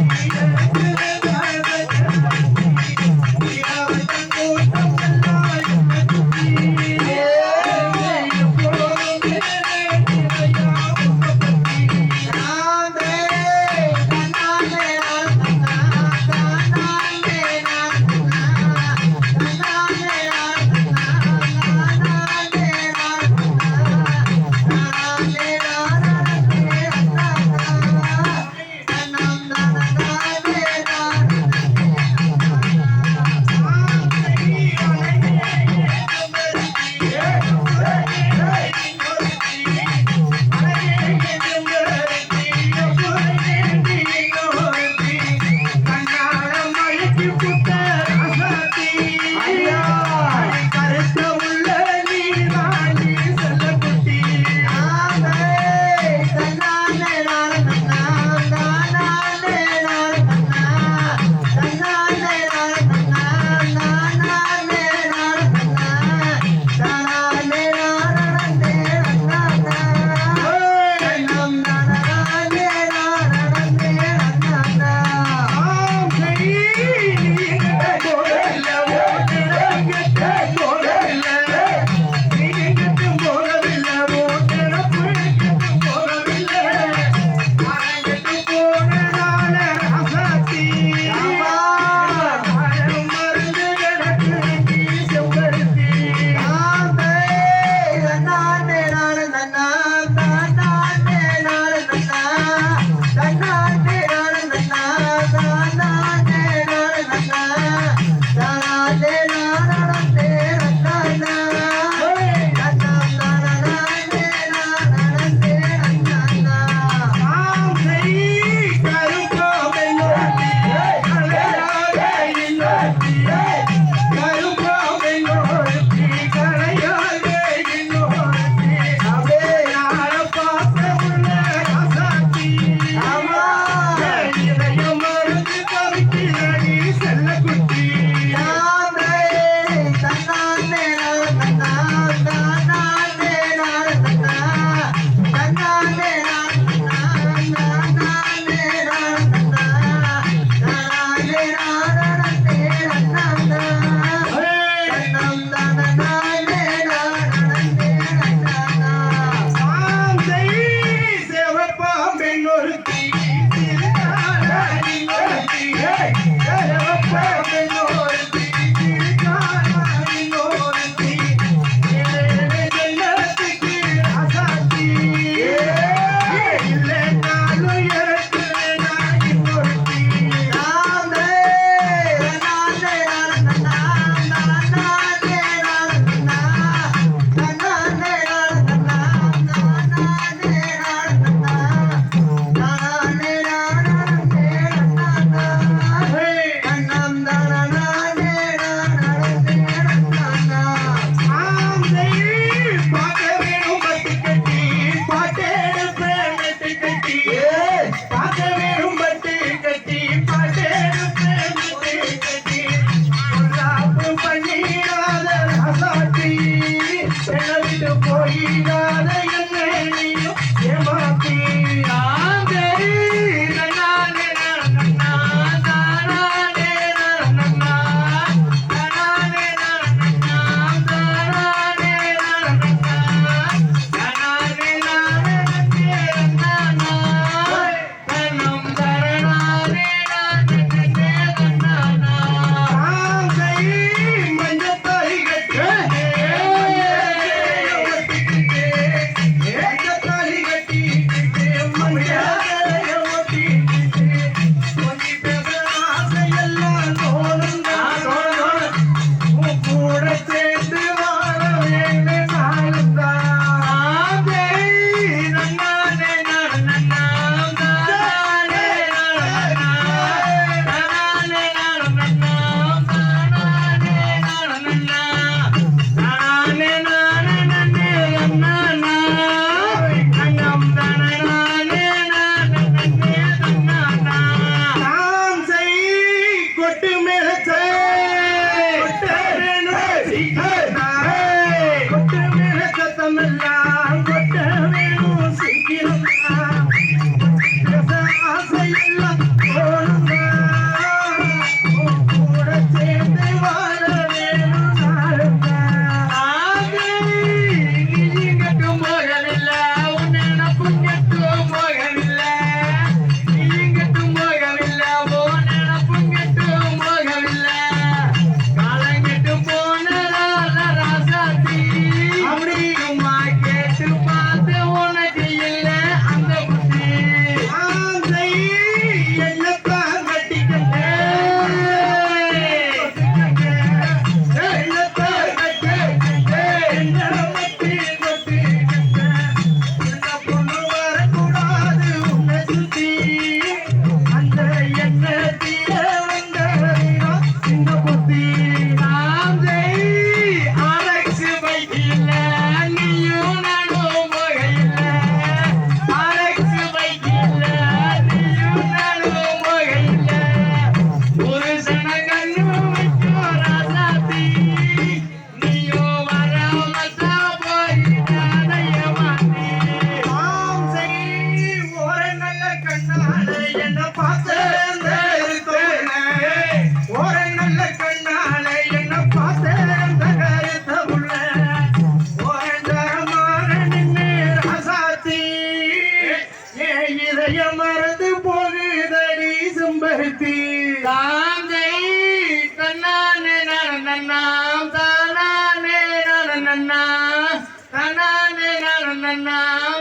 I'm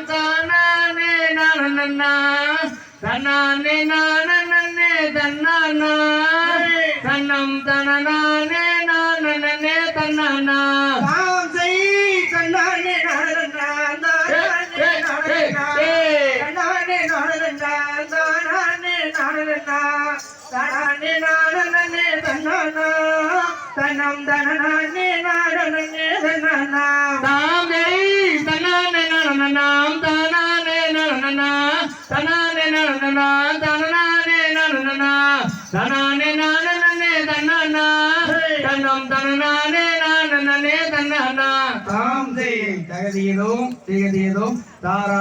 தானே நானண்ணா. தன்னானே நானே தன்னானா. தன்னம் தனநானே நானே தன்னானா. தனே நானே தன்னானா தன்னம் தனநானே நானே தன்னானா. தாமே நனநாம் தானானே நனநனா தனானே நனநனா தனநானே நனநனா தனானே நானனே தன்னனா தன்னம் தனநானே நானனே தன்னனா தாம் தகதியதும் திகதியதும் தாரா